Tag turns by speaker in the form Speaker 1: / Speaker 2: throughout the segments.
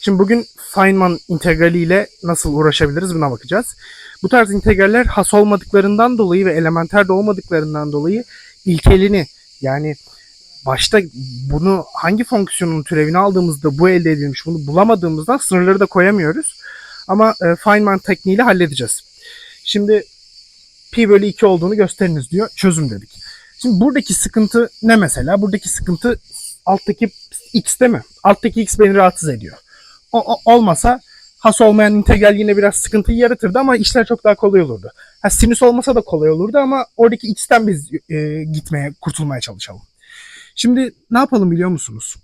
Speaker 1: Şimdi bugün Feynman integraliyle nasıl uğraşabiliriz buna bakacağız. Bu tarz integraller has olmadıklarından dolayı ve elementer de olmadıklarından dolayı ilkelini yani başta bunu hangi fonksiyonun türevini aldığımızda bu elde edilmiş bunu bulamadığımızdan sınırları da koyamıyoruz. Ama e, Feynman tekniğiyle halledeceğiz. Şimdi pi bölü 2 olduğunu gösteriniz diyor. Çözüm dedik. Şimdi buradaki sıkıntı ne mesela? Buradaki sıkıntı alttaki x değil mi? Alttaki x beni rahatsız ediyor. O, o- olmasa has olmayan integral yine biraz sıkıntıyı yaratırdı ama işler çok daha kolay olurdu. Ha, sinüs olmasa da kolay olurdu ama oradaki x'ten biz e, gitmeye, kurtulmaya çalışalım. Şimdi ne yapalım biliyor musunuz?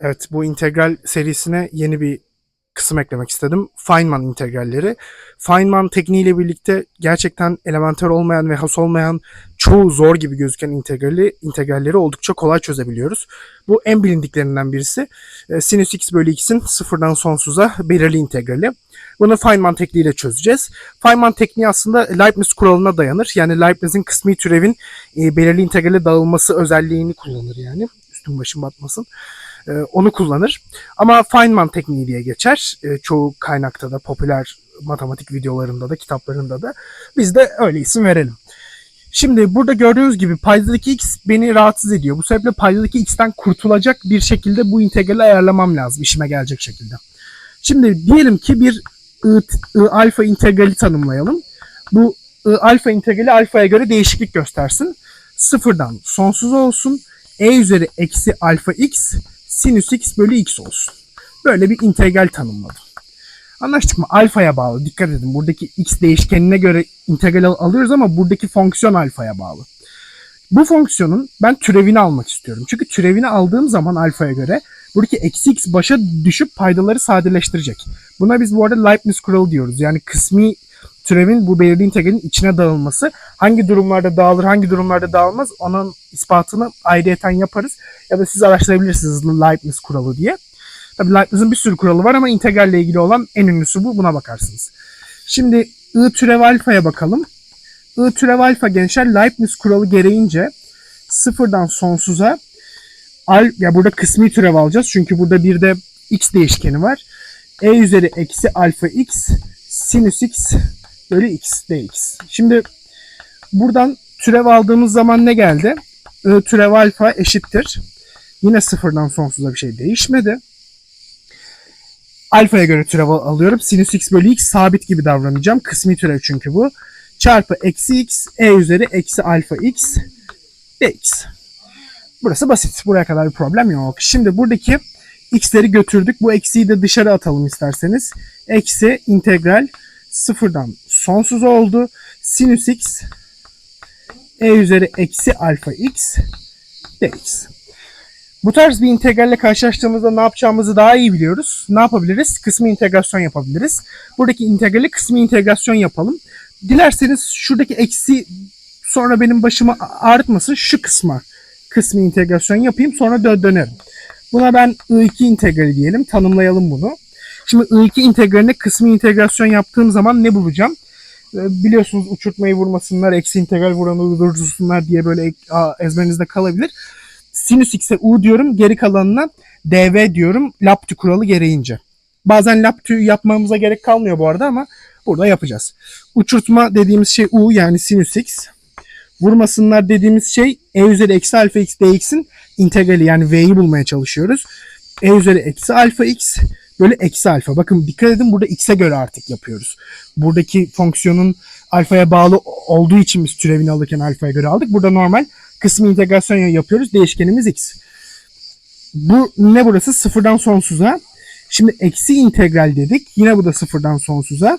Speaker 1: Evet bu integral serisine yeni bir kısım eklemek istedim. Feynman integralleri. Feynman tekniğiyle birlikte gerçekten elementer olmayan ve has olmayan çoğu zor gibi gözüken integrali, integralleri oldukça kolay çözebiliyoruz. Bu en bilindiklerinden birisi. E, sinüs x bölü x'in sıfırdan sonsuza belirli integrali. Bunu Feynman tekniğiyle çözeceğiz. Feynman tekniği aslında Leibniz kuralına dayanır. Yani Leibniz'in kısmi türevin e, belirli integrale dağılması özelliğini kullanır yani. Üstüm başım batmasın. E, onu kullanır. Ama Feynman tekniği diye geçer. E, çoğu kaynakta da, popüler matematik videolarında da, kitaplarında da. Biz de öyle isim verelim. Şimdi burada gördüğünüz gibi paydadaki x beni rahatsız ediyor. Bu sebeple paydadaki x'ten kurtulacak bir şekilde bu integrali ayarlamam lazım işime gelecek şekilde. Şimdi diyelim ki bir I, I alfa integrali tanımlayalım. Bu I alfa integrali alfaya göre değişiklik göstersin. Sıfırdan sonsuz olsun. E üzeri eksi alfa x sinüs x bölü x olsun. Böyle bir integral tanımladım. Anlaştık mı? Alfaya bağlı. Dikkat edin. Buradaki x değişkenine göre integral al- alıyoruz ama buradaki fonksiyon alfaya bağlı. Bu fonksiyonun ben türevini almak istiyorum. Çünkü türevini aldığım zaman alfaya göre buradaki eksi x başa düşüp paydaları sadeleştirecek. Buna biz bu arada Leibniz kuralı diyoruz. Yani kısmi türevin bu belirli integralin içine dağılması. Hangi durumlarda dağılır, hangi durumlarda dağılmaz onun ispatını ayrıyeten yaparız. Ya da siz araştırabilirsiniz Leibniz kuralı diye. Tabii Leibniz'in bir sürü kuralı var ama integralle ilgili olan en ünlüsü bu. Buna bakarsınız. Şimdi I türev alfaya bakalım. I türev alfa gençler Leibniz kuralı gereğince sıfırdan sonsuza al, ya burada kısmi türev alacağız. Çünkü burada bir de x değişkeni var. E üzeri eksi alfa x sinüs x bölü x dx. Şimdi buradan türev aldığımız zaman ne geldi? I türev alfa eşittir. Yine sıfırdan sonsuza bir şey değişmedi. Alfaya göre türev al- alıyorum. Sinüs x bölü x sabit gibi davranacağım. Kısmi türev çünkü bu. Çarpı eksi x e üzeri eksi alfa x dx. Burası basit. Buraya kadar bir problem yok. Şimdi buradaki x'leri götürdük. Bu eksiyi de dışarı atalım isterseniz. Eksi integral sıfırdan sonsuz oldu. Sinüs x e üzeri eksi alfa x dx. Bu tarz bir integralle karşılaştığımızda ne yapacağımızı daha iyi biliyoruz. Ne yapabiliriz? Kısmi integrasyon yapabiliriz. Buradaki integrali kısmi integrasyon yapalım. Dilerseniz şuradaki eksi sonra benim başımı ağrıtmasın şu kısma kısmi integrasyon yapayım sonra dö- dönerim. Buna ben I2 integrali diyelim. Tanımlayalım bunu. Şimdi I2 integraline kısmi integrasyon yaptığım zaman ne bulacağım? Ee, Biliyorsunuz uçurtmayı vurmasınlar, eksi integral vuranı durdursunlar diye böyle ezberinizde kalabilir. Sinüs x'e u diyorum, geri kalanına dv diyorum Laptü kuralı gereğince. Bazen Laptü yapmamıza gerek kalmıyor bu arada ama burada yapacağız. Uçurtma dediğimiz şey u yani sinüs x. Vurmasınlar dediğimiz şey e üzeri eksi alfa x dx'in integrali yani v'yi bulmaya çalışıyoruz. e üzeri eksi alfa x böyle eksi alfa. Bakın dikkat edin burada x'e göre artık yapıyoruz. Buradaki fonksiyonun alfaya bağlı olduğu için biz türevini alırken alfaya göre aldık. Burada normal kısmi integrasyon yapıyoruz. Değişkenimiz x. Bu ne burası? Sıfırdan sonsuza. Şimdi eksi integral dedik. Yine bu da sıfırdan sonsuza.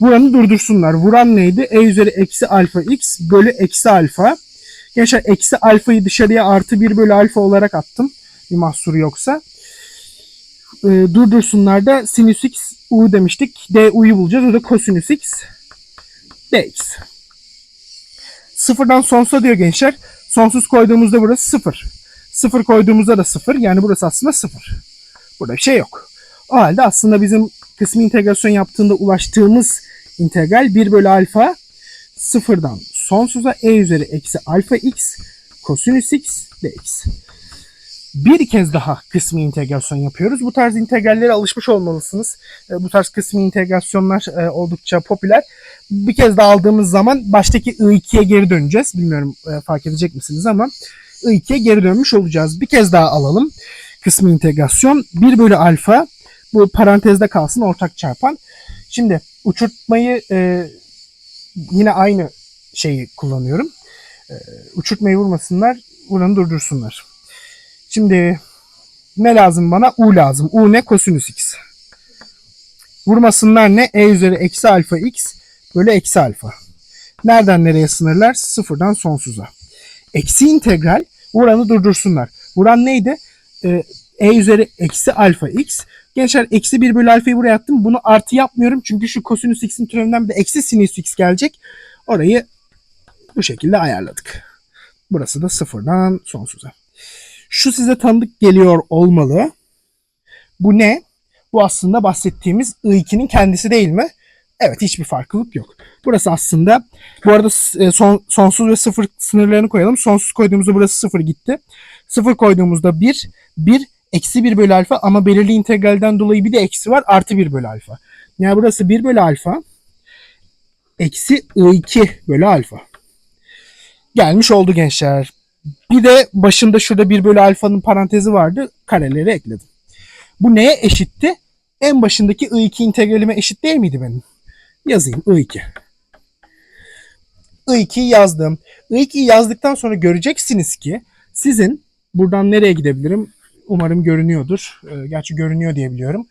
Speaker 1: Vuranı durdursunlar. Vuran neydi? E üzeri eksi alfa x bölü eksi alfa. Gençler eksi alfayı dışarıya artı 1 bölü alfa olarak attım. Bir mahsuru yoksa. Ee, durdursunlar da sinüs x u demiştik. d u'yu bulacağız. O da kosinüs x dx. Sıfırdan sonsuza diyor gençler. Sonsuz koyduğumuzda burası sıfır. Sıfır koyduğumuzda da sıfır. Yani burası aslında sıfır. Burada bir şey yok. O halde aslında bizim kısmi integrasyon yaptığında ulaştığımız integral 1 bölü alfa sıfırdan sonsuza e üzeri eksi alfa x kosinüs x dx. Bir kez daha kısmi integrasyon yapıyoruz. Bu tarz integrallere alışmış olmalısınız. E, Bu tarz kısmi integrasyonlar e, oldukça popüler. Bir kez daha aldığımız zaman baştaki I2'ye geri döneceğiz. Bilmiyorum e, fark edecek misiniz ama I2'ye geri dönmüş olacağız. Bir kez daha alalım. Kısmi integrasyon 1 bölü alfa bu parantezde kalsın ortak çarpan. Şimdi uçurtmayı e, yine aynı şeyi kullanıyorum. E, uçurtmayı vurmasınlar, vuranı durdursunlar. Şimdi ne lazım bana? U lazım. U ne? Kosinüs x. Vurmasınlar ne? E üzeri eksi alfa x bölü eksi alfa. Nereden nereye sınırlar? Sıfırdan sonsuza. Eksi integral vuranı durdursunlar. Vuran neydi? Ee, e üzeri eksi alfa x. Gençler eksi 1 bölü alfayı buraya attım. Bunu artı yapmıyorum. Çünkü şu kosinüs x'in türevinden bir de eksi sinüs x gelecek. Orayı bu şekilde ayarladık. Burası da sıfırdan sonsuza. Şu size tanıdık geliyor olmalı. Bu ne? Bu aslında bahsettiğimiz I2'nin kendisi değil mi? Evet hiçbir farklılık yok. Burası aslında bu arada e, son, sonsuz ve sıfır sınırlarını koyalım. Sonsuz koyduğumuzda burası sıfır gitti. Sıfır koyduğumuzda 1, 1, eksi 1 bölü alfa ama belirli integralden dolayı bir de eksi var artı 1 bölü alfa. Yani burası 1 bölü alfa eksi I2 bölü alfa. Gelmiş oldu gençler. Bir de başında şurada 1 bölü alfanın parantezi vardı. Kareleri ekledim. Bu neye eşitti? En başındaki I2 integralime eşit değil miydi benim? Yazayım I2. I2'yi yazdım. I2'yi yazdıktan sonra göreceksiniz ki sizin buradan nereye gidebilirim? Umarım görünüyordur. Ee, Gerçi görünüyor diye biliyorum.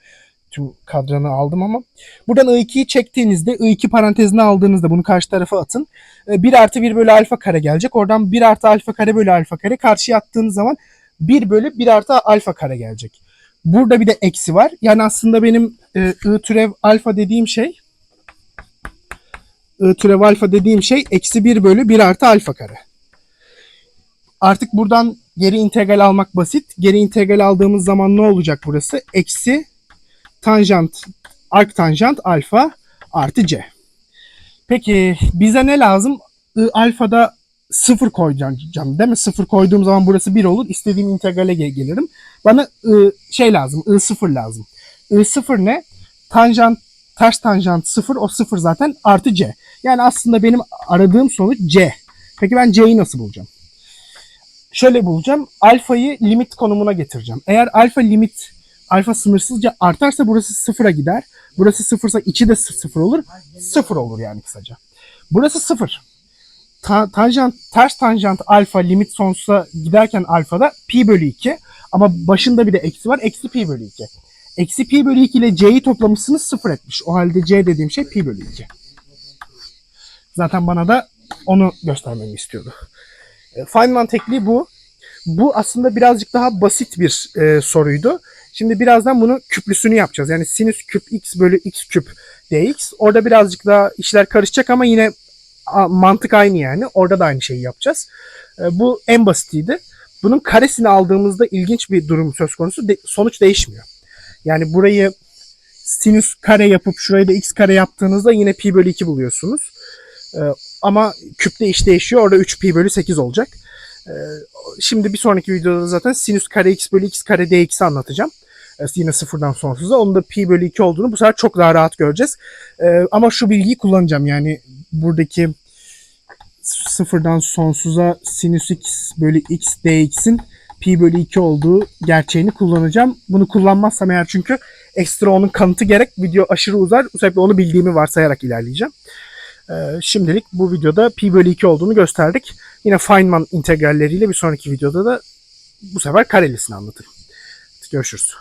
Speaker 1: Tüm kadranı aldım ama. Buradan I2'yi çektiğinizde I2 parantezine aldığınızda bunu karşı tarafa atın. 1 artı 1 bölü alfa kare gelecek. Oradan 1 artı alfa kare bölü alfa kare. Karşıya attığınız zaman 1 bölü 1 artı alfa kare gelecek. Burada bir de eksi var. Yani aslında benim e, I türev alfa dediğim şey I türev alfa dediğim şey eksi 1 bölü 1 artı alfa kare. Artık buradan geri integral almak basit. Geri integral aldığımız zaman ne olacak burası? Eksi tanjant, arc tanjant alfa artı c. Peki bize ne lazım? I alfada 0 koyacağım değil mi? 0 koyduğum zaman burası 1 olur. İstediğim integrale gel- gelirim. Bana I şey lazım. I 0 lazım. I 0 ne? Tanjant ters tanjant 0 o 0 zaten artı c. Yani aslında benim aradığım sonuç c. Peki ben c'yi nasıl bulacağım? Şöyle bulacağım. Alfayı limit konumuna getireceğim. Eğer alfa limit alfa sınırsızca artarsa burası sıfıra gider. Burası sıfırsa içi de sı- sıfır olur. Sıfır olur yani kısaca. Burası sıfır. Ta- tanjant, ters tanjant alfa limit sonsuza giderken alfada pi bölü 2. Ama başında bir de eksi var. Eksi pi bölü 2. Eksi pi bölü 2 ile c'yi toplamışsınız sıfır etmiş. O halde c dediğim şey pi bölü 2. Zaten bana da onu göstermemi istiyordu. E, Feynman tekniği bu. Bu aslında birazcık daha basit bir e, soruydu. Şimdi birazdan bunu küplüsünü yapacağız. Yani sinüs küp x bölü x küp dx. Orada birazcık daha işler karışacak ama yine mantık aynı yani. Orada da aynı şeyi yapacağız. E, bu en basitiydi. Bunun karesini aldığımızda ilginç bir durum söz konusu. De- sonuç değişmiyor. Yani burayı sinüs kare yapıp şurayı da x kare yaptığınızda yine pi bölü 2 buluyorsunuz. Ama küpte iş değişiyor. Orada 3 pi bölü 8 olacak. E, şimdi bir sonraki videoda zaten sinüs kare x bölü x kare dx'i anlatacağım. E, yine sıfırdan sonsuza. Onun da pi bölü 2 olduğunu bu sefer çok daha rahat göreceğiz. E, ama şu bilgiyi kullanacağım. Yani buradaki sıfırdan sonsuza sinüs x bölü x dx'in pi bölü 2 olduğu gerçeğini kullanacağım. Bunu kullanmazsam eğer çünkü ekstra onun kanıtı gerek. Video aşırı uzar. Bu sebeple onu bildiğimi varsayarak ilerleyeceğim. Ee, şimdilik bu videoda pi bölü 2 olduğunu gösterdik. Yine Feynman integralleriyle bir sonraki videoda da bu sefer karelisini anlatırım. Görüşürüz.